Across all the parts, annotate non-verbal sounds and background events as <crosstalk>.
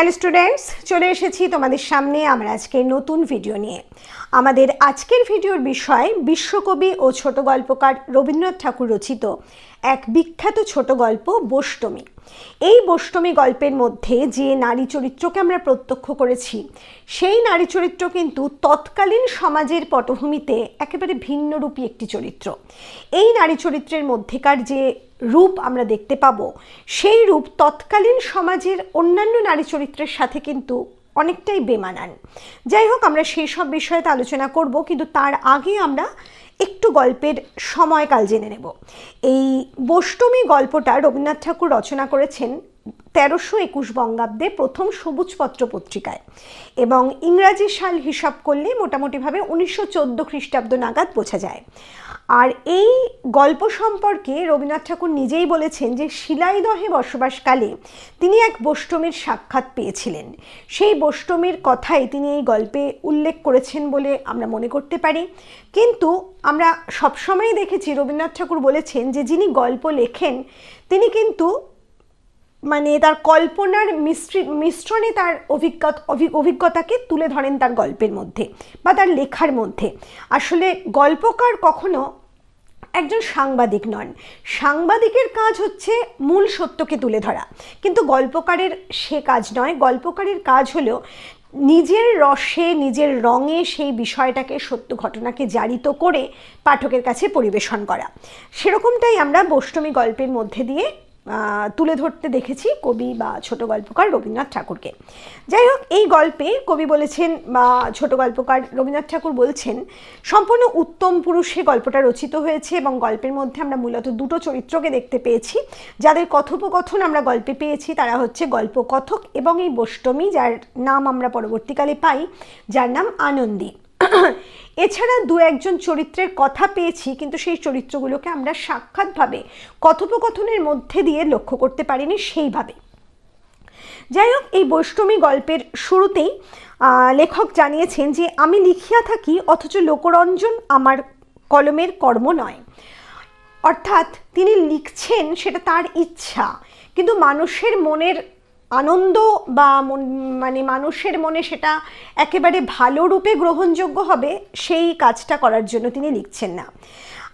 Hello students চলে এসেছি তোমাদের সামনে আমরা আজকে নতুন ভিডিও নিয়ে। আমাদের আজকের ভিডিওর বিষয় বিশ্বকবি ও ছোট গল্পকার রবীন্দ্রনাথ ঠাকুর রচিত এক বিখ্যাত ছোট গল্প, বোষ্টমী। এই বোষ্টমী গল্পের মধ্যে যে নারী চরিত্রকে আমরা প্রত্যক্ষ করেছি, সেই নারী চরিত্র কিন্তু তৎকালীন সমাজের পটভূমিতে একেবারে ভিন্নরূপী একটি চরিত্র। এই নারী চরিত্রের মধ্যেকার যে রূপ আমরা দেখতে পাবো। সেই রূপ তৎকালীন সমাজের অন্যান্য নারী চরিত্রের সাথে কিন্তু অনেকটাই বেমানান। যাই হোক, আমরা সেই সব বিষয়ে আলোচনা করব, কিন্তু তার আগে আমরা একটু গল্পের সময়কাল জেনে নেব। এই বোষ্টমী গল্পটা রবীন্দ্রনাথ ঠাকুর রচনা করেছেন তেরোশো একুশ বঙ্গাব্দে প্রথম সবুজপত্র পত্রিকায় এবং ইংরাজি সাল হিসাব করলে মোটামুটিভাবে উনিশশো চোদ্দ খ্রিস্টাব্দ নাগাদ বোঝা যায়। আর এই গল্প সম্পর্কে রবীন্দ্রনাথ ঠাকুর নিজেই বলেছেন যে শিলাইদহে বসবাসকালে তিনি এক বোষ্টমীর সাক্ষাৎ পেয়েছিলেন। সেই বোষ্টমীর কথাই তিনি এই গল্পে উল্লেখ করেছেন বলে আমরা মনে করতে পারি। কিন্তু আমরা সবসময়ই দেখেছি রবীন্দ্রনাথ ঠাকুর বলেছেন যে যিনি গল্প লেখেন, তিনি কিন্তু মানে তার কল্পনার মিশ্রি, মিশ্রণে তার অভিজ্ঞতা অভিজ্ঞতাকে তুলে ধরেন তার গল্পের মধ্যে বা তার লেখার মধ্যে। আসলে গল্পকার কখনো একজন সাংবাদিক নন। সাংবাদিকের কাজ হচ্ছে মূল সত্যকে তুলে ধরা। কিন্তু গল্পকারের সে কাজ নয়, গল্পকারের কাজ হলো নিজের রসে, নিজের রঙে সেই বিষয়টাকে, সত্য ঘটনাকে জারিত করে পাঠকের কাছে পরিবেশন করা। সেরকমটাই আমরা বৈষ্ণবী গল্পের মধ্যে দিয়ে তুলে ধরতে দেখেছি কবি বা ছোট গল্পকার রবীন্দ্রনাথ ঠাকুরকে। যাই হোক, এই গল্পে কবি বলেছেন বা ছোট গল্পকার রবীন্দ্রনাথ ঠাকুর বলছেন, সম্পূর্ণ উত্তম পুরুষে গল্পটা রচিত হয়েছে এবং গল্পের মধ্যে আমরা মূলত দুটো চরিত্রকে দেখতে পেয়েছি। যাদের কথোপকথন আমরা গল্পে পেয়েছি, তারা হচ্ছে গল্পকথক এবং এই বৈষ্টমী যার নাম আমরা পরবর্তীকালে পাই, যার নাম আনন্দী। এছাড়া দু একজন চরিত্রের কথা পেয়েছি, কিন্তু সেই চরিত্রগুলোকে আমরা সাক্ষাৎভাবে কথোপকথনের মধ্যে দিয়ে লক্ষ্য করতে পারিনি সেইভাবে। যাই হোক, এই বৈষ্ণবী গল্পের শুরুতেই লেখক জানিয়েছেন যে, আমি লিখিয়া থাকি, অথচ লোকরঞ্জন আমার কলমের কর্ম নয়। অর্থাৎ তিনি লিখছেন সেটা তার ইচ্ছা, কিন্তু মানুষের মনের আনন্দ বা মন- মানে মানুষের মনে সেটা একেবারে ভালো রূপে গ্রহণযোগ্য হবে, সেই কাজটা করার জন্য তিনি লিখছেন না।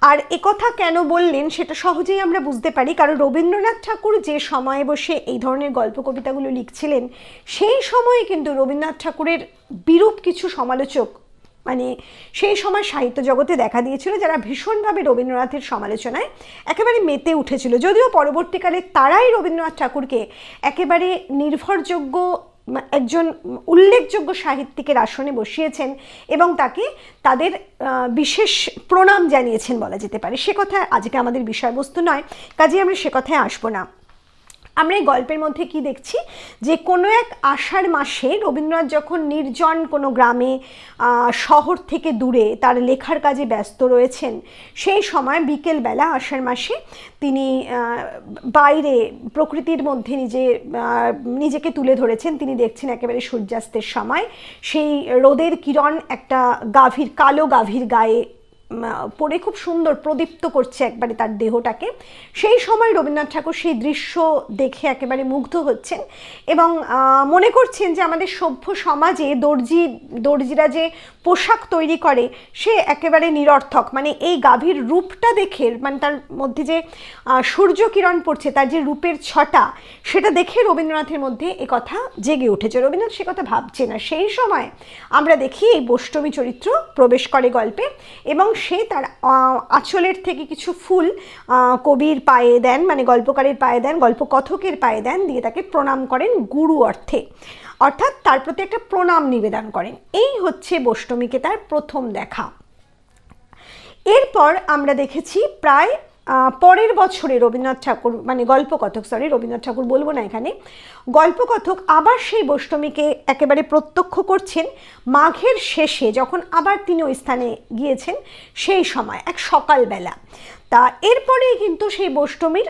আর একথা কেন বললেন সেটা সহজেই আমরা বুঝতে পারি, কারণ রবীন্দ্রনাথ ঠাকুর যে সময়ে বসে এই ধরনের গল্প কবিতাগুলো লিখছিলেন, সেই সময়ে কিন্তু রবীন্দ্রনাথ ঠাকুরের বিরূপ কিছু সমালোচক মানে সেই সময় সাহিত্য জগতে দেখা দিয়েছিল যারা ভীষণভাবে রবীন্দ্রনাথের সমালোচনায় একেবারে মেতে উঠেছিল। যদিও পরবর্তীকালে তারাই রবীন্দ্রনাথ ঠাকুরকে একেবারে নির্ভরযোগ্য একজন উল্লেখযোগ্য সাহিত্যিকের আসনে বসিয়েছেন এবং তাকে তাদের বিশেষ প্রণাম জানিয়েছেন বলা যেতে পারে। সে কথা আজকে আমাদের বিষয়বস্তু নয়। কাজে আমরা সে কথায় আসব না। আমরা এই গল্পের মধ্যে কি দেখছি? যে কোনো এক আষাঢ় মাসে রবীন্দ্রনাথ যখন নির্জন কোনো গ্রামে শহর থেকে দূরে তার লেখার কাজে ব্যস্ত রয়েছেন, সেই সময় বিকেলবেলা আষাঢ় মাসে তিনি বাইরে প্রকৃতির মধ্যে নিজে নিজেকে তুলে ধরেছেন। তিনি দেখছেন একেবারে সূর্যাস্তের সময়। সেই রোদের কিরণ একটা গাভীর, কালো গাভীর গায়ে পড়ে খুব সুন্দর প্রদীপ্ত করছে একবারে তার দেহটাকে। সেই সময় রবীন্দ্রনাথ ঠাকুর সেই দৃশ্য দেখে একেবারে মুগ্ধ হচ্ছেন এবং মনে করছেন যে আমাদের সভ্য সমাজে দর্জি, দর্জিরা যে পোশাক তৈরি করে, সে একেবারে নিরর্থক। মানে এই গাভীর রূপটা দেখে মানে তার মধ্যে যে সূর্য কিরণ পড়ছে, তার যে রূপের ছটা, সেটা দেখে রবীন্দ্রনাথের মধ্যে এ কথা জেগে উঠেছে। রবীন্দ্রনাথ সে কথা ভাবছে না। সেই সময় আমরা দেখি এই বৈষ্ণবী চরিত্র প্রবেশ করে গল্পে এবং সে তার আঁচলের থেকে কিছু ফুল কবির পায়ে দেন মানে গল্পকারের পায়ে দেন গল্প কথকের পায়ে দেন, দিয়ে তাকে প্রণাম করেন গুরু অর্থে। অর্থাৎ তার প্রতি একটা প্রণাম নিবেদন করেন। এই হচ্ছে বৈষ্ণবীকে তার প্রথম দেখা। এরপর আমরা দেখেছি প্রায় পরের বছরে রবীন্দ্রনাথ ঠাকুর মানে গল্পকথক সরি রবীন্দ্রনাথ ঠাকুর বলব না এখানে। গল্পকথক আবার সেই বৈষ্ণবীকে একেবারে প্রত্যক্ষ করছেন। মাঘের শেষে যখন আবার তিনি ওই স্থানে গিয়েছেন, সেই সময়, এক সকালবেলা। তা এরপরেই কিন্তু সেই বৈষ্ণবীর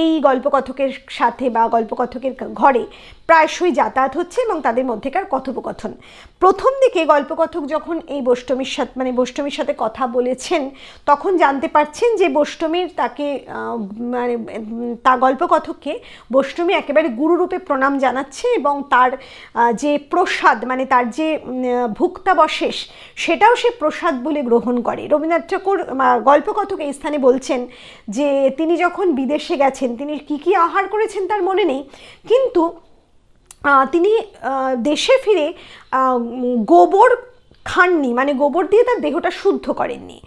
এই গল্পকথকের সাথে বা গল্পকথকের ঘরে প্রায়শই যাতায়াত হচ্ছে এবং তাদের মধ্যেকার কথোপকথন। প্রথম দিকে গল্পকথক যখন এই বৈষ্টমীর সাথে মানে বৈষ্টমীর সাথে কথা বলেছেন, তখন জানতে পারছেন যে বৈষ্টমীর তাকে মানে তা গল্পকথককে বৈষ্টমী একেবারে গুরুরূপে প্রণাম জানাচ্ছে এবং তার যে প্রসাদ মানে তার যে ভুক্তাবশেষ, সেটাও সে প্রসাদ বলে গ্রহণ করে। রবীন্দ্রনাথ ঠাকুর গল্পকথক এই স্থানে বলছেন যে তিনি যখন বিদেশে গেছেন, তিনি কি কি আহার করেছেন তার মনে নেই, কিন্তু তিনি দেশে ফিরে গোবর খাননি মানে গোবর দিয়ে তার দেহটা শুদ্ধ করেননি।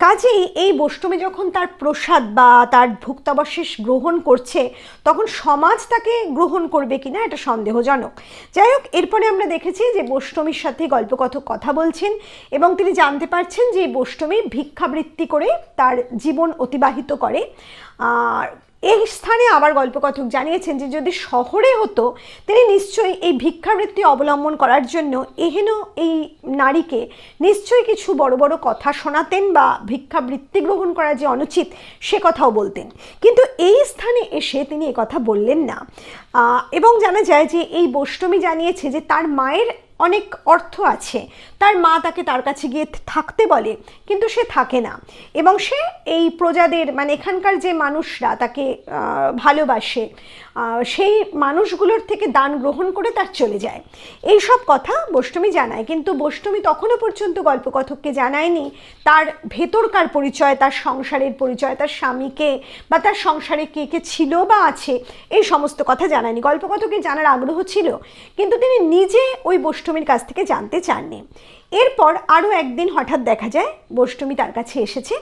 কাজেই এই বৈষ্ণবে যখন তার প্রসাদ বা তার ভুক্তাবশেষ গ্রহণ করছে, তখন সমাজ তাকে গ্রহণ করবে কিনা এটা সন্দেহজনক। যাই হোক, এরপরে আমরা দেখেছি যে বৈষ্ণবীর সাথে গল্পকথক কথা বলছেন এবং তিনি জানতে পারছেন যে বৈষ্ণবী ভিক্ষাবৃত্তি করে তার জীবন অতিবাহিত করে। আর এই স্থানে আবার গল্পকথক জানিয়েছেন যে যদি শহরে হতো, তিনি নিশ্চয়ই এই ভিক্ষাবৃত্তি অবলম্বন করার জন্য এহেন এই নারীকে নিশ্চয়ই কিছু বড় বড় কথা শোনাতেন বা ভিক্ষাবৃত্তি গ্রহণ করা যে অনুচিত, সে কথাও বলতেন। কিন্তু এই স্থানে এসে তিনি কথা বললেন না। এবং জানা যায় যে এই বৈষ্ণবী জানিয়েছে যে তার মায়ের অনেক অর্থ আছে। তার মা তাকে তার কাছে গিয়ে থাকতে বলে, কিন্তু সে থাকে না। এবং সে এই প্রজাদের মানে এখানকার যে মানুষরা তাকে ভালোবাসে সেই মানুষগুলোর থেকে দান গ্রহণ করে তার চলে যায়। এই সব কথা বৈষ্ণবী জানায়, কিন্তু বৈষ্ণবী তখনও পর্যন্ত গল্পকথককে জানায়নি। তার ভেতরকার পরিচয়, তার সংসারের পরিচয়, তার স্বামীকে বা তার সংসারে কে কে ছিল বা আছে, এই সমস্ত কথা জানায়নি। গল্পকথকের জানার আগ্রহ ছিল, কিন্তু তিনি নিজে ওই বৈষ্ণবীর কাছ থেকে জানতে চাননি। এরপর আরও একদিন হঠাৎ দেখা যায়, বৈষ্ণবী তার কাছে এসেছে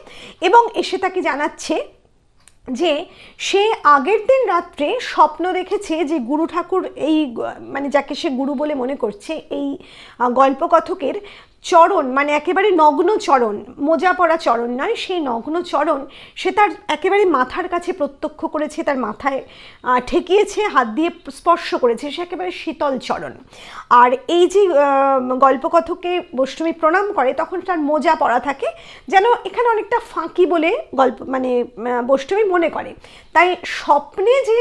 এবং এসে তাকে জানাচ্ছে যে সে আগের দিন রাত্রে স্বপ্ন দেখেছে যে গুরু ঠাকুর এই মানে যাকে সে গুরু বলে মনে করছে, এই গল্পকথকের চরণ মানে একেবারে নগ্ন চরণ, মোজা পড়া চরণ নয়, সেই নগ্ন চরণ সে তার একেবারে মাথার কাছে প্রত্যক্ষ করেছে, তার মাথায় ঠেকিয়েছে, হাত দিয়ে স্পর্শ করেছে, সে একেবারে শীতল চরণ। আর এই যে গল্পকথকে বৈষ্ণবী প্রণাম করে, তখন তার মোজা পড়া থাকে, যেন এখানে অনেকটা ফাঁকি বলে গল্প মানে বৈষ্ণবী মনে করে। তাই স্বপ্নে যে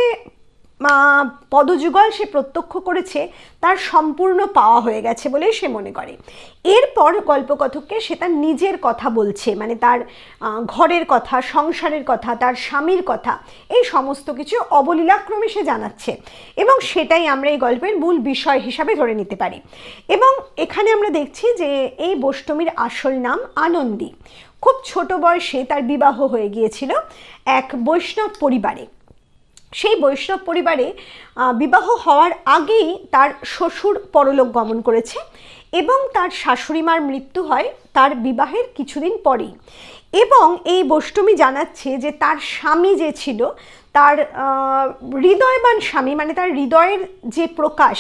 পদযুগল সে প্রত্যক্ষ করেছে, তার সম্পূর্ণ পাওয়া হয়ে গেছে বলেই সে মনে করে। এরপর গল্পকথককে সে তার নিজের কথা বলছে মানে তার ঘরের কথা, সংসারের কথা, তার স্বামীর কথা, এই সমস্ত কিছু অবলীলাক্রমে সে জানাচ্ছে। এবং সেটাই আমরা এই গল্পের মূল বিষয় হিসাবে ধরে নিতে পারি। এবং এখানে আমরা দেখছি যে এই বৈষ্ণবীর আসল নাম আনন্দী। খুব ছোট বয়সে তার বিবাহ হয়ে গিয়েছিল এক বৈষ্ণব পরিবারে। সেই বৈষ্ণব পরিবারে বিবাহ হওয়ার আগেই তার শ্বশুর পরলোক গমন করেছে এবং তার শাশুড়ি মার মৃত্যু হয় তার বিবাহের কিছুদিন পরেই। এবং এই বৈষ্ণবী জানাচ্ছে যে তার স্বামী যে ছিল, তার হৃদয়বান স্বামী মানে তার হৃদয়ের যে প্রকাশ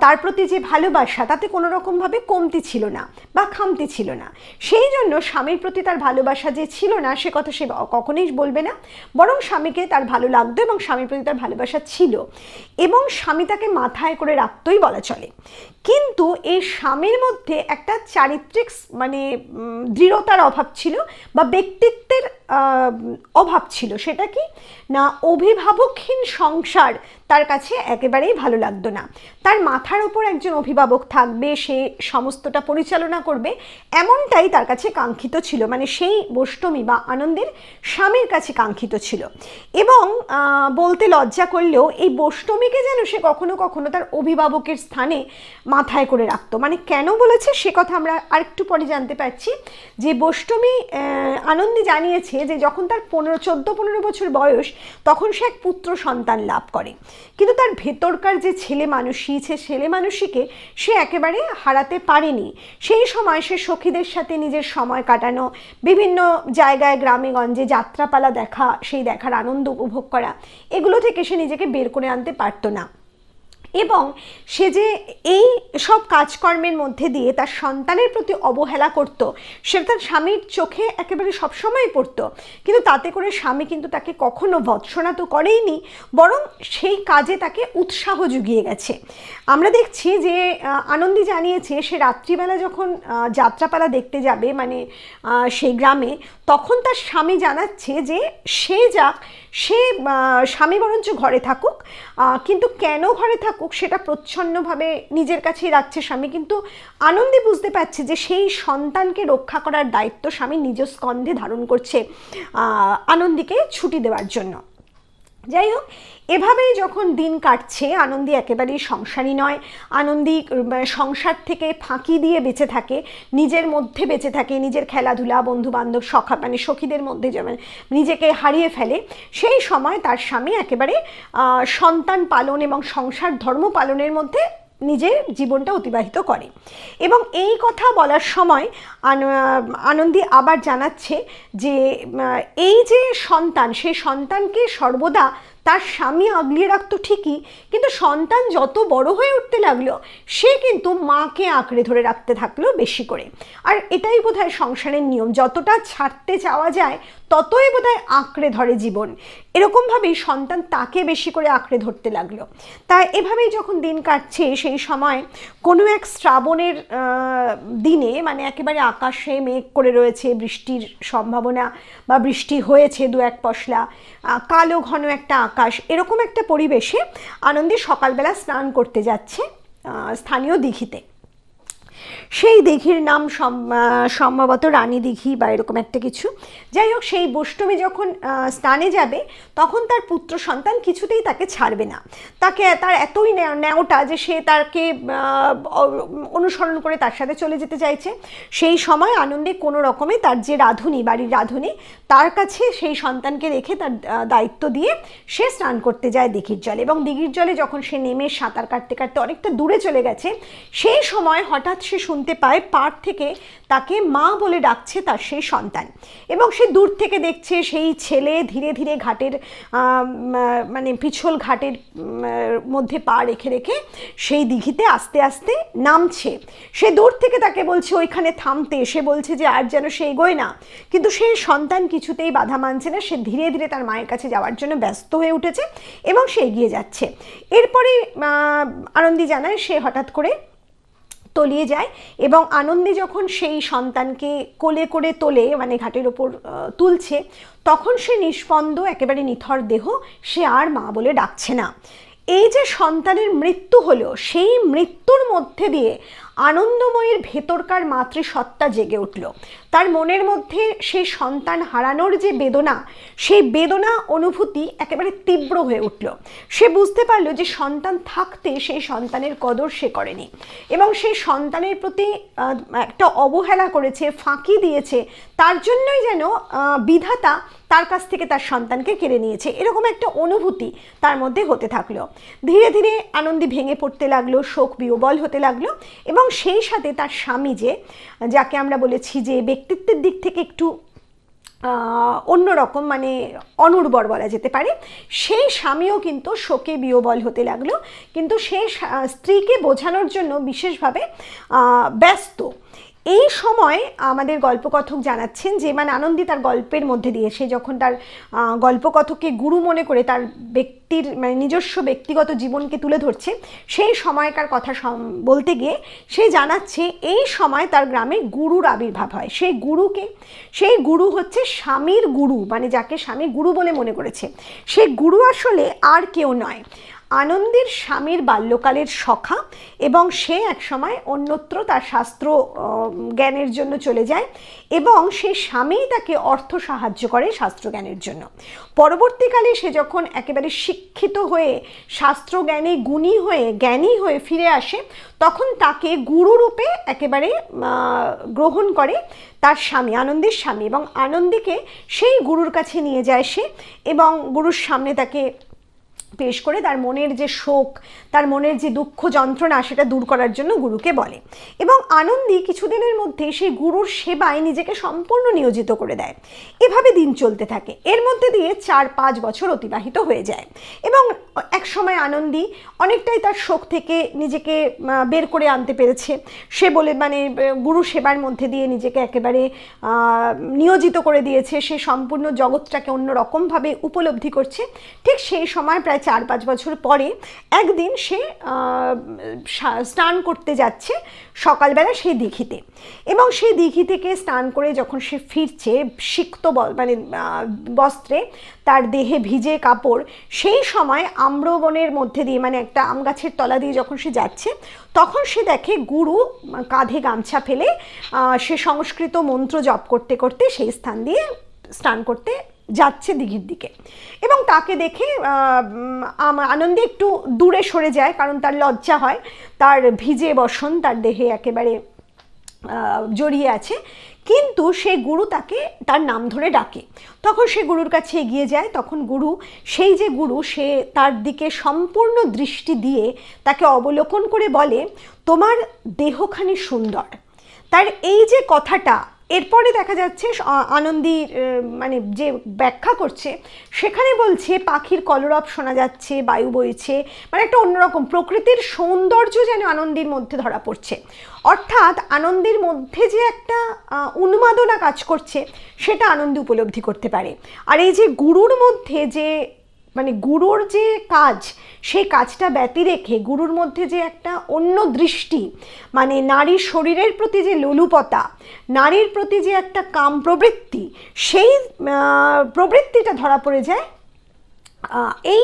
তার প্রতি যে ভালোবাসা, তাতে কোনো রকমভাবে কমতি ছিল না বা খামতি ছিল না। সেই জন্য স্বামীর প্রতি তার ভালোবাসা যে ছিল না, সে কথা সে কখনোই বলবে না। বরং স্বামীকে তার ভালো লাগতো এবং স্বামীর প্রতি তার ভালোবাসা ছিল। এবং স্বামী তাকে মাথায় করে রাখতই বলা চলে। কিন্তু এই স্বামীর মধ্যে একটা চারিত্রিক মানে দৃঢ়তার অভাব ছিল বা ব্যক্তিত্বের অভাব ছিল। সেটা কি? না, অভিভাবকহীন সংসার তার কাছে একেবারেই ভালো লাগতো না। তার মাথার ওপর একজন অভিভাবক থাকবে, সে সমস্তটা পরিচালনা করবে, এমনটাই তার কাছে কাঙ্ক্ষিত ছিল। মানে সেই বৈষ্ণবী বা আনন্দের স্বামীর কাছে কাঙ্ক্ষিত ছিল। এবং বলতে লজ্জা করলেও এই বৈষ্ণবীকে যেন সে কখনো কখনো তার অভিভাবকের স্থানে মাথায় করে রাখতো। মানে কেন বলেছে সে কথা আমরা আরেকটু পরে জানতে পারছি। যে বৈষ্ণবী আনন্দী জানিয়েছে যে যখন তার পনেরো, চোদ্দ, পনেরো বছর বয়স, তখন সে এক পুত্র সন্তান লাভ করে। কিন্তু তার ভেতরকার যে ছেলে মানুষই সে ছেলে মানুষীকে সে একেবারে হারাতে পারেনি। সেই সময় সে সখীদের সাথে নিজের সময় কাটানো, বিভিন্ন জায়গায় গ্রামে গঞ্জে যাত্রাপালা দেখা, সেই দেখার আনন্দ উপভোগ করা, এগুলো থেকে সে নিজেকে বের করে আনতে পারতো না। এবং সে যে এই সব কাজকর্মের মধ্যে দিয়ে তার সন্তানের প্রতি অবহেলা করত, সে তার স্বামীর চোখে একেবারে সবসময় পড়তো। কিন্তু তাতে করে স্বামী কিন্তু তাকে কখনো ভৎসনা তো করেইনি, বরং সেই কাজে তাকে উৎসাহ জুগিয়ে গেছে। আমরা দেখছি যে আনন্দী জানিয়েছে, সে রাত্রিবেলা যখন যাত্রাপালা দেখতে যাবে মানে সেই গ্রামে, তখন তার স্বামী জানাচ্ছে যে, সে যাক সে স্বামী বরঞ্চ ঘরে থাকুক কিন্তু কেন ঘরে থাকুক সেটা প্রচ্ছন্নভাবে নিজের কাছেই রাখছে স্বামী। কিন্তু আনন্দে বুঝতে পারছে যে সেই সন্তানকে রক্ষা করার দায়িত্ব স্বামী নিজ স্কন্ধে ধারণ করছে আনন্দিকে ছুটি দেওয়ার জন্য। যাই হোক এভাবেই যখন দিন কাটছে, আনন্দী একেবারেই সংসারী নয়। আনন্দী সংসার থেকে ফাঁকি দিয়ে বেঁচে থাকে, নিজের মধ্যে বেঁচে থাকে, নিজের খেলাধুলা বন্ধু বান্ধব সখা মানে সখীদের মধ্যে যেমন নিজেকে হারিয়ে ফেলে, সেই সময় তার স্বামী একেবারে সন্তান পালন এবং সংসার ধর্ম পালনের মধ্যে নিজের জীবনটা অতিবাহিত করে। এবং এই কথা বলার সময় আন- আনন্দী আবার জানাচ্ছে যে এই যে সন্তান, সেই সন্তানকে সর্বদা তার স্বামী আগলিয়ে রাখতো ঠিকই, কিন্তু সন্তান যত বড় হয়ে উঠতে লাগল, সে কিন্তু মাকে আঁকড়ে ধরে রাখতে থাকল বেশি করে। আর এটাই বোধহয় সংসারের নিয়ম, যতটা ছাড়তে চাওয়া যায় ততই বোধহয় আঁকড়ে ধরে জীবন। এরকমভাবেই সন্তান তাকে বেশি করে আঁকড়ে ধরতে লাগল। তাই এভাবেই যখন দিন কাটছে, সেই সময় কোনো এক শ্রাবণের দিনে মানে একেবারে আকাশে মেঘ করে রয়েছে, বৃষ্টির সম্ভাবনা বা বৃষ্টি হয়েছে দু এক পশলা কালো ঘন একটা আকাশ, এরকম একটা পরিবেশে আনন্দে সকালবেলা স্নান করতে যাচ্ছে স্থানীয় দিঘিতে। সেই দিঘির নাম সম- সম্ভবত রানী দিঘি বা এরকম একটা কিছু। যাই হোক, সেই বৈষ্ণবী যখন স্নানে যাবে, তখন তার পুত্র সন্তান কিছুতেই তাকে ছাড়বে না। তাকে, তার এতই ন্যাও- ন্যাওটা যে সে তাকে অনুসরণ করে তার সাথে চলে যেতে চাইছে, সেই সময় আনন্দে কোনো রকমে তার যে রাধুনি, বাড়ির রাধুনি, তার কাছে সেই সন্তানকে রেখে তার দায়িত্ব দিয়ে সে স্নান করতে যায় দিঘির জলে। এবং দিঘির জলে যখন সে নেমে সাঁতার কাটতে কাটতে অনেকটা দূরে চলে গেছে, সেই সময় হঠাৎ সে শুনতে পায় পাড় থেকে তাকে মা বলে ডাকছে তার সেই সন্তান। এবং সে দূর থেকে দেখছে সেই ছেলে ধীরে ধীরে ঘাটের মানে পিছল ঘাটের মধ্যে পা রেখে রেখে সেই দিঘিতে আস্তে আস্তে নামছে। সে দূর থেকে তাকে বলছে, ওইখানে থামতে। সে বলছে যে, আর যেন সে এগোয় না। কিন্তু সেই সন্তান কিছুতেই বাধা মানছে না। সে ধীরে ধীরে তার মায়ের কাছে যাওয়ার জন্য ব্যস্ত হয়ে উঠেছে এবং সে এগিয়ে যাচ্ছে। এরপরে আনন্দী জানায় সে হঠাৎ করে তলিয়ে যায় এবং আনন্দে যখন সেই সন্তানকে কোলে করে তোলে মানে ঘাটের ওপর তুলছে, তখন সে নিষ্পন্দ, একেবারে নিথর দেহ সে আর মা বলে ডাকছে না। এই যে সন্তানের মৃত্যু হলো, সেই মৃত্যুর মধ্যে দিয়ে আনন্দময়ের ভেতরকার মাতৃসত্তা জেগে উঠল। তার মনের মধ্যে সেই সন্তান হারানোর যে বেদনা, সেই বেদনা অনুভূতি একেবারে তীব্র হয়ে উঠল। সে বুঝতে পারল যে সন্তান থাকতে সেই সন্তানের কদর সে করেনি এবং সেই সন্তানের প্রতি একটা অবহেলা করেছে, ফাঁকি দিয়েছে, তার জন্যই যেন বিধাতা তার কাছ থেকে তার সন্তানকে কেড়ে নিয়েছে। এরকম একটা অনুভূতি তার মধ্যে হতে থাকল। ধীরে ধীরে আনন্দে ভেঙে পড়তে লাগল, শোক বিহবল হতে লাগল এবং সেই সাথে তার স্বামী যে, যাকে আমরা বলেছি যে ব্যক্তিত্বের দিক থেকে একটু অন্যরকম মানে অনুর্বর বলা যেতে পারে। সেই স্বামীও কিন্তু শোকে বিয়োবল হতে লাগল। কিন্তু সে স্ত্রীকে বোঝানোর জন্য বিশেষভাবে ব্যস্ত। এই সময় আমাদের গল্পকথক জানাচ্ছেন যে মানে আনন্দী তার গল্পের মধ্যে দিয়ে সে যখন তার গল্পকথককে গুরু মনে করে তার ব্যক্তির মানে নিজস্ব ব্যক্তিগত জীবনকে তুলে ধরছে, সেই সময়কার কথা বলতে গিয়ে সে জানাচ্ছে এই সময় তার গ্রামে গুরুর আবির্ভাব হয়। সেই গুরুকে, সেই গুরু হচ্ছে স্বামীর গুরু মানে যাকে স্বামী গুরু বলে মনে করেছে। সেই গুরু আসলে আর কেউ নয়। আনন্দের স্বামীর বাল্যকালের সখা এবং সে একসময় অন্যত্র তার শাস্ত্র জ্ঞানের জন্য চলে যায় এবং সে স্বামী তাকে অর্থ সাহায্য করে শাস্ত্র জ্ঞানের জন্য। পরবর্তীকালে সে যখন একেবারে শিক্ষিত হয়ে, শাস্ত্র জ্ঞানে গুণী হয়ে, জ্ঞানী হয়ে ফিরে আসে, তখন তাকে গুরুরূপে একেবারে গ্রহণ করে তার স্বামী, আনন্দের স্বামী এবং আনন্দীকে সেই গুরুর কাছে নিয়ে যায় সে এবং গুরুর সামনে তাকে পেশ করে তার মনের যে শোক, তার মনের যে দুঃখ যন্ত্রণা সেটা দূর করার জন্য গুরুকে বলে। এবং আনন্দী কিছুদিনের মধ্যে সেই গুরুর সেবায় নিজেকে সম্পূর্ণ নিয়োজিত করে দেয়। এভাবে দিন চলতে থাকে। এর মধ্যে দিয়ে চার পাঁচ বছর অতিবাহিত হয়ে যায়। এবং এক সময় আনন্দী অনেকটাই তার শোক থেকে নিজেকে বের করে আনতে পেরেছে। সে বলে মানে গুরু সেবার মধ্যে দিয়ে নিজেকে একেবারে নিয়োজিত করে দিয়েছে। সে সম্পূর্ণ জগৎটাকে অন্য রকমভাবে উপলব্ধি করছে। ঠিক সেই সময় প্রায় চার পাঁচ বছর পরে একদিন সে স্নান করতে যাচ্ছে সকালবেলা সেই দিঘিতে। এবং সেই দিঘি থেকে স্নান করে যখন সে ফিরছে, সিক্ত মানে বস্ত্রে তার দেহে ভিজে কাপড়, সেই সময় আম্রবনের মধ্যে দিয়ে মানে একটা আম গাছের তলা দিয়ে যখন সে যাচ্ছে, তখন সে দেখে গুরু কাঁধে গামছা ফেলে সে সংস্কৃত মন্ত্র জপ করতে করতে সেই স্থান দিয়ে স্নান করতে যাচ্ছে দিঘির দিকে। এবং তাকে দেখে আনন্দে একটু দূরে সরে যায়, কারণ তার লজ্জা হয়। তার ভিজে বসন, তার দেহে একেবারে জড়িয়ে আছে। কিন্তু সে গুরু তাকে তার নাম ধরে ডাকে। তখন সে গুরুর কাছে এগিয়ে যায়। তখন গুরু, সেই যে গুরু, সে তার দিকে সম্পূর্ণ দৃষ্টি দিয়ে তাকে অবলোকন করে বলে, তোমার দেহখানি সুন্দর। তার এই যে কথাটা এরপরে দেখা যাচ্ছে আনন্দী মানে যে ব্যাখ্যা করছে, সেখানে বলছে পাখির কলরব শোনা যাচ্ছে, বায়ু বইছে মানে একটা অন্যরকম প্রকৃতির সৌন্দর্য যেন আনন্দীর মধ্যে ধরা পড়ছে। অর্থাৎ আনন্দের মধ্যে যে একটা উন্মাদনা কাজ করছে, সেটা আনন্দ উপলব্ধি করতে পারে। আর এই যে গুরুর মধ্যে যে মানে গুরুর যে কাজ, সেই কাজটা ব্যতি রেখে গুরুর মধ্যে যে একটা অন্য দৃষ্টি মানে নারীর শরীরের প্রতি যে লোলুপতা, নারীর প্রতি যে একটা কাম প্রবৃত্তি, সেই প্রবৃত্তিটা ধরা পড়ে যায় এই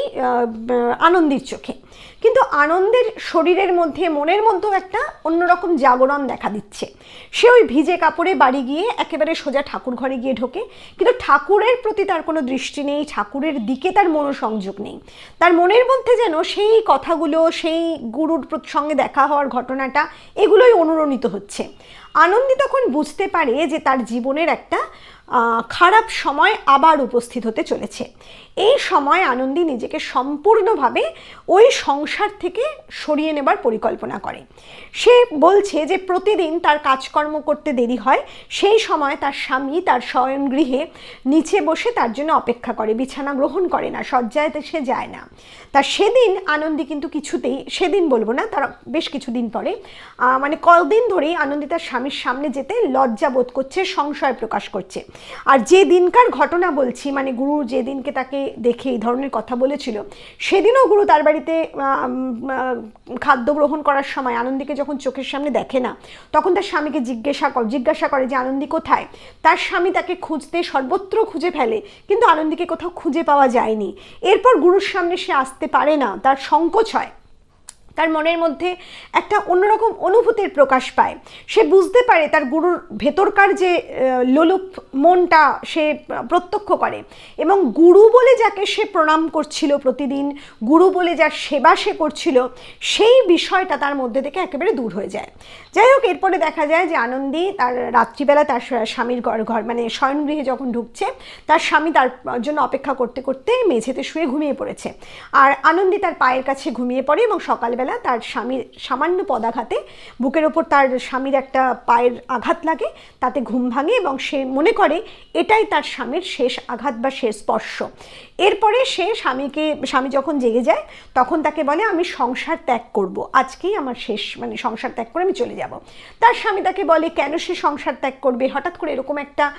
আনন্দের চোখে। কিন্তু আনন্দের শরীরের মধ্যে, মনের মধ্যেও একটা অন্যরকম জাগরণ দেখা দিচ্ছে। সে ওই ভিজে কাপড়ে বাড়ি গিয়ে একেবারে সোজা ঠাকুর ঘরে গিয়ে ঢোকে। কিন্তু ঠাকুরের প্রতি তার কোনো দৃষ্টি নেই, ঠাকুরের দিকে তার মনোসংযোগ নেই। তার মনের মধ্যে যেন সেই কথাগুলো, সেই গুরুর সঙ্গে দেখা হওয়ার ঘটনাটা, এগুলোই অনুরণিত হচ্ছে। আনন্দি তখন বুঝতে পারে যে তার জীবনের একটা খারাপ সময় আবার উপস্থিত হতে চলেছে। এই সময় আনন্দী নিজেকে সম্পূর্ণভাবে ওই সংসার থেকে সরিয়ে নেবার পরিকল্পনা করে। সে বলছে যে প্রতিদিন তার কাজকর্ম করতে দেরি হয়, সেই সময় তার স্বামী তার শয়ন গৃহে নিচে বসে তার জন্য অপেক্ষা করে, বিছানা গ্রহণ করে না শয্যাতে সে যায় না। তা সেদিন আনন্দী কিন্তু কিছুতেই, সেদিন বলব না, তার বেশ কিছুদিন পরে মানে কদিন ধরেই আনন্দী তার স্বামীর সামনে যেতে লজ্জা বোধ করছে, সংশয় প্রকাশ করছে। আর যে দিনকার ঘটনা বলছি মানে গুরু যেদিনকে তাকে দেখে এই ধরনের কথা বলেছিল। সেদিনও গুরু তার বাড়িতে খাদ্য গ্রহণ করার সময় আনন্দীকে যখন চোখের সামনে দেখে না, তখন তার স্বামীকে জিজ্ঞাসা জিজ্ঞাসা করে যে, আনন্দী কোথায়? তার স্বামী তাকে খুঁজতে সর্বত্র খুঁজে ফেলে, কিন্তু আনন্দীকে কোথাও খুঁজে পাওয়া যায়নি। এরপর গুরুর সামনে সে আসতে পারে না, তার সংকোচ হয়। তার মনের মধ্যে একটা অন্যরকম অনুভূতির প্রকাশ পায়। সে বুঝতে পারে তার গুরুর ভেতরকার যে লোলুপ মনটা সে প্রত্যক্ষ করে এবং গুরু বলে যাকে সে প্রণাম করছিল প্রতিদিন, গুরু বলে যার সেবা সে করছিল, সেই বিষয়টা তার মধ্যে থেকে একেবারে দূর হয়ে যায়। যাই হোক, এরপরে দেখা যায় যে আনন্দী তার রাত্রিবেলা তার স্বামীর ঘর ঘর মানে শয়নগৃহে যখন ঢুকছে, তার স্বামী তার জন্য অপেক্ষা করতে করতে মেঝেতে শুয়ে ঘুমিয়ে পড়েছে। আর আনন্দী তার পায়ের কাছে ঘুমিয়ে পড়ে এবং সকালবেলা তার স্বামীর সামান্য পদাঘাতে বুকের ওপর তার স্বামীর একটা পায়ের আঘাত লাগে, তাতে ঘুম ভাঙে এবং সে মনে করে এটাই তার স্বামীর শেষ আঘাত বা শেষ স্পর্শ। এরপরে সে স্বামীকে, স্বামী যখন জেগে যায়, তখন তাকে বলে, আমি সংসার ত্যাগ করব। আজকেই আমার শেষ মানে সংসার ত্যাগ করে আমি চলে যাব। তার স্বামী তাকে বলে, কেন সে সংসার ত্যাগ করবে? হঠাৎ করে এরকম একটা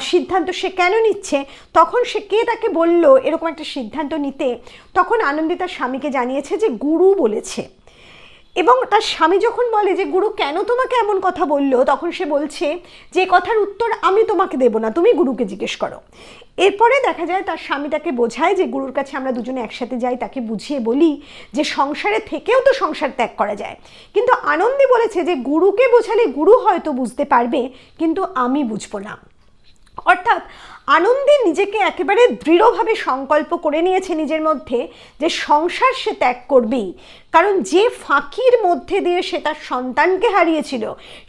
সিদ্ধান্ত সে কেন নিচ্ছে? তখন সে, কে তাকে বলল এরকম একটা সিদ্ধান্ত নিতে? তখন আনন্দী তার স্বামীকে জানিয়েছে যে, গুরু বলেছে। এবং তার স্বামী যখন বলে যে, গুরু, কেন তোমাকে এমন কথা বলল? তখন সে বলছে, যে কথার উত্তর আমি তোমাকে দেব না, তুমি গুরুকে জিজ্ঞেস করো। এরপরে দেখা যায় তার স্বামী তাকে বোঝায় যে গুরুর কাছে আমরা দুজনে একসাথে যাই, তাকে বুঝিয়ে বলি যে সংসারে থেকেও তো সংসার ত্যাগ করা যায়। কিন্তু আনন্দে বলেছে যে গুরুকে বোঝালে গুরু হয়তো বুঝতে পারবে, কিন্তু আমি বুঝব না। অর্থাৎ আনন্দে নিজেকে একেবারে দৃঢ়ভাবে সংকল্প করে নিয়েছে নিজের মধ্যে যে সংসার সে ত্যাগ করবেই। কারণ যে ফাঁকির মধ্যে দিয়ে সে তার সন্তানকে হারিয়েছিল,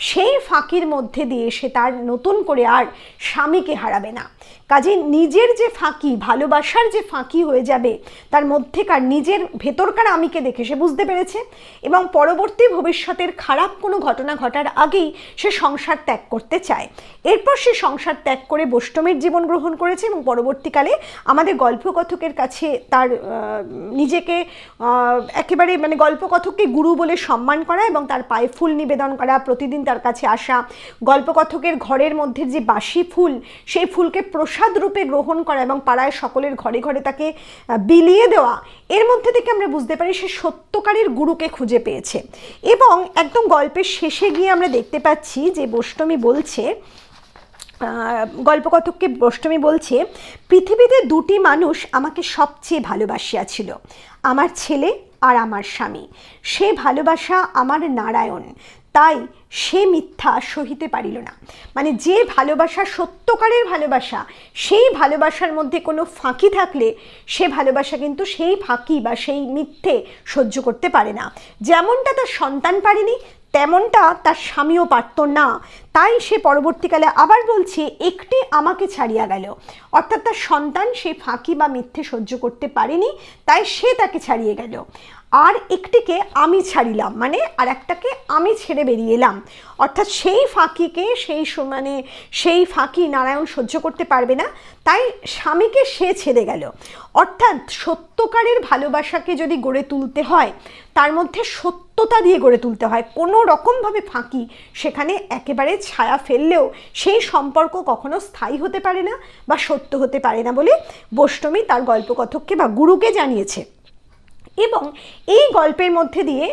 সেই ফাঁকির মধ্যে দিয়ে সে তার নতুন করে আর স্বামীকে হারাবে না। কাজে নিজের যে ফাঁকি, ভালোবাসার যে ফাঁকি হয়ে যাবে, তার মধ্যেকার নিজের ভেতরকার আমিকে দেখে সে বুঝতে পেরেছে এবং পরবর্তী ভবিষ্যতের খারাপ কোনো ঘটনা ঘটার আগেই সে সংসার ত্যাগ করতে চায়। এরপর সে সংসার ত্যাগ করে বৈষ্ণবের জীবন গ্রহণ করেছে এবং পরবর্তীকালে আমাদের গল্পকথকের কাছে তার নিজেকে একেবারে মানে গল্পকথককে গুরু বলে সম্মান করা এবং তার পায়ে ফুল নিবেদন করা, প্রতিদিন তার কাছে আসা, গল্পকথকের ঘরের মধ্যে যে বাসি ফুল, সেই ফুলকে প্রসাদ রূপে গ্রহণ করা এবং পাড়ায় সকলের ঘরে ঘরে তাকে বিলিয়ে দেওয়া, এর মধ্যে থেকে আমরা বুঝতে পারি সে সত্যকারের গুরুকে খুঁজে পেয়েছে। এবং একদম গল্পের শেষে গিয়ে আমরা দেখতে পাচ্ছি যে বৈষ্ণবী বলছে গল্পকথককে অষ্টমী বলছে, পৃথিবীতে দুটি মানুষ আমাকে সবচেয়ে ভালোবাসিয়াছিল, আমার ছেলে আর আমার স্বামী। সে ভালোবাসা আমার নারায়ণ। তাই সে মিথ্যা সহিতে পারিল না। মানে যে ভালোবাসা সত্যকারের ভালোবাসা, সেই ভালোবাসার মধ্যে কোনো ফাঁকি থাকলে সে ভালোবাসা কিন্তু সেই ফাঁকি বা সেই মিথ্যে সহ্য করতে পারে না। যেমনটা তার সন্তান পারেনি, তেমনটা তার স্বামীও পারত না। তাই সে পরবর্তীকালে আবার বলছে, একটি আমাকে ছাড়িয়া গেল। অর্থাৎ তার সন্তান সে ফাঁকি বা মিথ্যে সহ্য করতে পারেনি, তাই সে তাকে ছাড়িয়ে গেল। আর একটিকে আমি ছাড়িলাম মানে আর একটাকে আমি ছেড়ে বেরিয়ে এলাম। অর্থাৎ সেই ফাঁকিকে সেই মানে সেই ফাঁকি নারায়ণ সহ্য করতে পারবে না, তাই স্বামীকে সে ছেড়ে গেল। অর্থাৎ সত্যকারের ভালোবাসাকে যদি গড়ে তুলতে হয়, তার মধ্যে সত্যতা দিয়ে গড়ে তুলতে হয়। কোনো রকমভাবে ফাঁকি সেখানে একেবারে ছায়া ফেললেও সেই সম্পর্ক কখনো স্থায়ী হতে পারে না বা সত্য হতে পারে না বলে বৈষ্ণবী তার গল্পকথককে বা গুরুকে জানিয়েছে। এবং এই গল্পের মধ্যে দিয়ে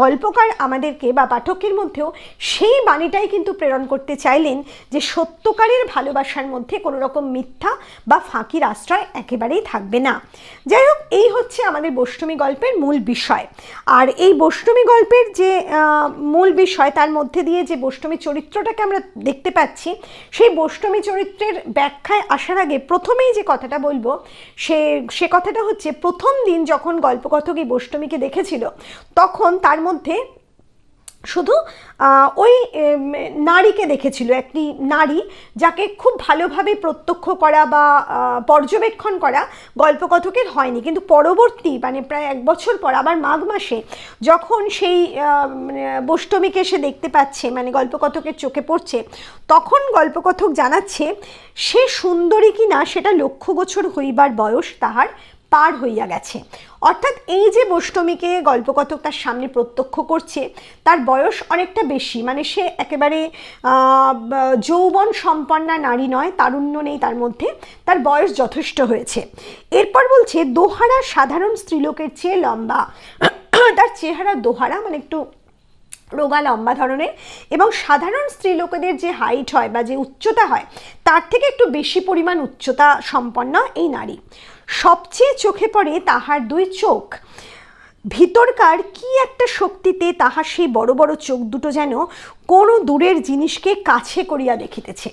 গল্পকার আমাদেরকে বা পাঠকের মধ্যেও সেই বাণীটাই কিন্তু প্রেরণ করতে চাইলেন যে সত্যকারের ভালোবাসার মধ্যে কোনো রকম মিথ্যা বা ফাঁকির আশ্রয় একেবারেই থাকবে না। যাই হোক, এই হচ্ছে আমাদের বৈষ্ণবী গল্পের মূল বিষয়। আর এই বৈষ্ণবী গল্পের যে মূল বিষয়, তার মধ্যে দিয়ে যে বৈষ্ণবী চরিত্রটাকে আমরা দেখতে পাচ্ছি, সেই বৈষ্ণবী চরিত্রের ব্যাখ্যায় আসার আগে প্রথমেই যে কথাটা বলব, সে সে কথাটা হচ্ছে, প্রথম দিন যখন গল্পকথক এই বৈষ্ণবীকে দেখেছিল, তখন তার মধ্যে শুধু ওই নারীকে দেখেছিল, একটি নারী যাকে খুব ভালোভাবে প্রত্যক্ষ করা বা পর্যবেক্ষণ করা গল্পকথকের হয়নি। কিন্তু পরবর্তী মানে প্রায় এক বছর পর, আবার মাঘ মাসে যখন সেই মানে বৈষ্ণবীকে সে দেখতে পাচ্ছে মানে গল্পকথকের চোখে পড়ছে, তখন গল্পকথক জানাচ্ছে, সে সুন্দরী কিনা সেটা লক্ষ বছর হইবার বয়স তাহার পার হইয়া গেছে। অর্থাৎ এই যে বৈষ্ণবীকে গল্পকথক তার সামনে প্রত্যক্ষ করছে, তার বয়স অনেকটা বেশি। মানে সে একেবারে যৌবন সম্পন্না নারী নয়, তারুণ্য নেই তার মধ্যে, তার বয়স যথেষ্ট হয়েছে। এরপর বলছে, দোহারা সাধারণ স্ত্রীলোকের চেয়ে লম্বা। তার চেহারা দোহারা মানে একটু রোগা লম্বা ধরনের এবং সাধারণ স্ত্রী লোকেদের যে হাইট হয় বা যে উচ্চতা হয়, তার থেকে একটু বেশি পরিমাণ উচ্চতা সম্পন্ন এই নারী। সবচেয়ে চোখে পড়ে তাহার দুই চোখ। ভিতরকার কি একটা শক্তিতে তাহার সেই বড় বড় চোখ দুটো যেন কোনো দূরের জিনিসকে কাছে করিয়া দেখিতেছে।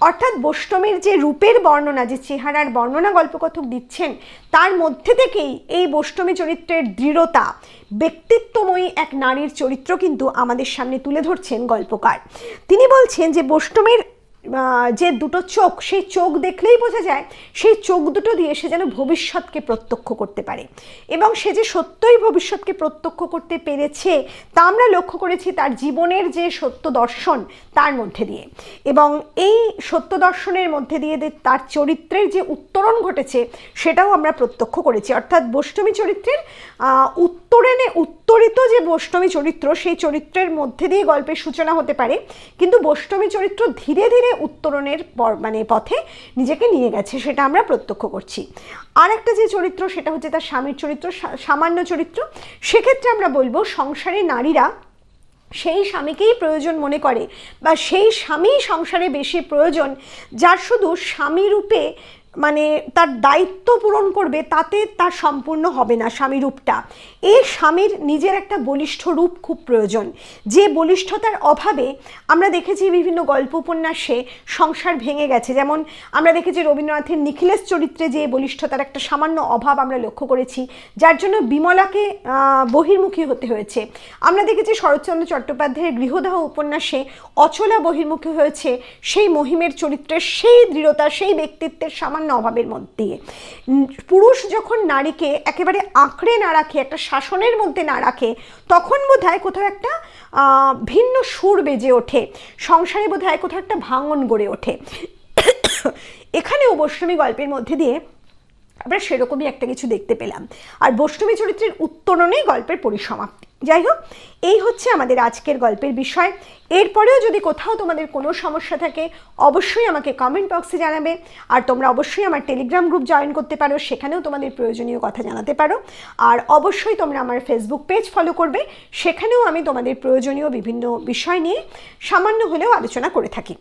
অর্থাৎ বৈষ্ণবের যে রূপের বর্ণনা, যে চেহারার বর্ণনা গল্পকথক দিচ্ছেন, তার মধ্যে থেকেই এই বৈষ্ণবী চরিত্রের দৃঢ়তা, ব্যক্তিত্বময়ী এক নারীর চরিত্র কিন্তু আমাদের সামনে তুলে ধরছেন গল্পকার। তিনি বলছেন যে বৈষ্ণবের যে দুটো চোখ, সেই চোখ দেখলেই বোঝা যায়, সেই চোখ দুটো দিয়ে সে যেন ভবিষ্যৎকে প্রত্যক্ষ করতে পারে। এবং সে যে সত্যই ভবিষ্যৎকে প্রত্যক্ষ করতে পেরেছে, তা আমরা লক্ষ্য করেছি তার জীবনের যে সত্য দর্শন তার মধ্যে দিয়ে। এবং এই সত্য দর্শনের মধ্যে দিয়ে তার চরিত্রের যে উত্তরণ ঘটেছে, সেটাও আমরা প্রত্যক্ষ করেছি। অর্থাৎ বৈষ্ণবী চরিত্রের উত্তরণে উত্তরিত যে বৈষ্ণবী চরিত্র, সেই চরিত্রের মধ্যে দিয়ে গল্পের সূচনা হতে পারে। কিন্তু বৈষ্ণবী চরিত্র ধীরে ধীরে উত্তরণের পর- মানে পথে নিজেকে নিয়ে গেছে, সেটা আমরা প্রত্যক্ষ করছি। আর একটা যে চরিত্র, সেটা হচ্ছে তার স্বামীর চরিত্র সামান্য চরিত্র। সেক্ষেত্রে আমরা বলব, সংসারে নারীরা সেই স্বামীকেই প্রয়োজন মনে করে, বা সেই স্বামী সংসারে বেশি প্রয়োজন, যার শুধু স্বামী রূপে মানে তার দায়িত্ব পূরণ করবে, তাতে তার সম্পূর্ণ হবে না স্বামী রূপটা। এই স্বামীর নিজের একটা বলিষ্ঠ রূপ খুব প্রয়োজন। যে বলিষ্ঠতার অভাবে আমরা দেখেছি বিভিন্ন গল্প উপন্যাসে সংসার ভেঙে গেছে। যেমন আমরা দেখেছি রবীন্দ্রনাথের নিখিলেশ চরিত্রে যে বলিষ্ঠতার একটা সামান্য অভাব আমরা লক্ষ্য করেছি, যার জন্য বিমলাকে বহির্মুখী হতে হয়েছে। আমরা দেখেছি শরৎচন্দ্র চট্টোপাধ্যায়ের গৃহদাহ উপন্যাসে অচলা বহির্মুখী হয়েছে সেই মহিমের চরিত্রের সেই দৃঢ়তা সেই ব্যক্তিত্বের সামান্য অভাবের মধ্যে। পুরুষ যখন নারীকে একেবারে আঁকড়ে না রাখে, একটা শাসনের মধ্যে না রাখে, তখন বোধহয় কোথাও একটা ভিন্ন সুর বেজে ওঠে। সংসারে বোধহয় কোথাও একটা ভাঙন গড়ে ওঠে। <coughs> এখানে বৈষ্ণবী গল্পের মধ্যে দিয়ে আমরা সেরকমই একটা কিছু দেখতে পেলাম। আর বৈষ্ণবী চরিত্রের উত্তরণেই গল্পের পরিসমাপ্তি। যাই হোক, এই হচ্ছে আমাদের আজকের গল্পের বিষয়। এরপরেও যদি কোথাও তোমাদের কোনো সমস্যা থাকে, অবশ্যই আমাকে কমেন্ট বক্সে জানাবে। আর তোমরা অবশ্যই আমার টেলিগ্রাম গ্রুপ জয়েন করতে পারো, সেখানেও তোমাদের প্রয়োজনীয় কথা জানাতে পারো। আর অবশ্যই তোমরা আমার ফেসবুক পেজ ফলো করবে, সেখানেও আমি তোমাদের প্রয়োজনীয় বিভিন্ন বিষয় নিয়ে সামান্য হলেও আলোচনা করে থাকি।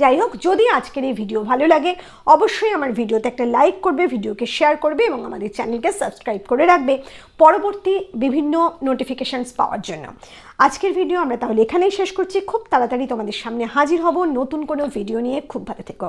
যাই হোক, যদি আজকের এই ভিডিও ভালো লাগে, অবশ্যই আমার ভিডিওতে একটা লাইক করবে ভিডিওকে শেয়ার করবে এবং আমাদের চ্যানেলকে সাবস্ক্রাইব করে রাখবে পরবর্তী বিভিন্ন নোটিফিকেশানস পাওয়ার জন্য। আজকের ভিডিও আমরা তাহলে এখানেই শেষ করছি। খুব তাড়াতাড়ি তোমাদের সামনে হাজির হব নতুন কোনো ভিডিও নিয়ে। খুব ভালো থেকো।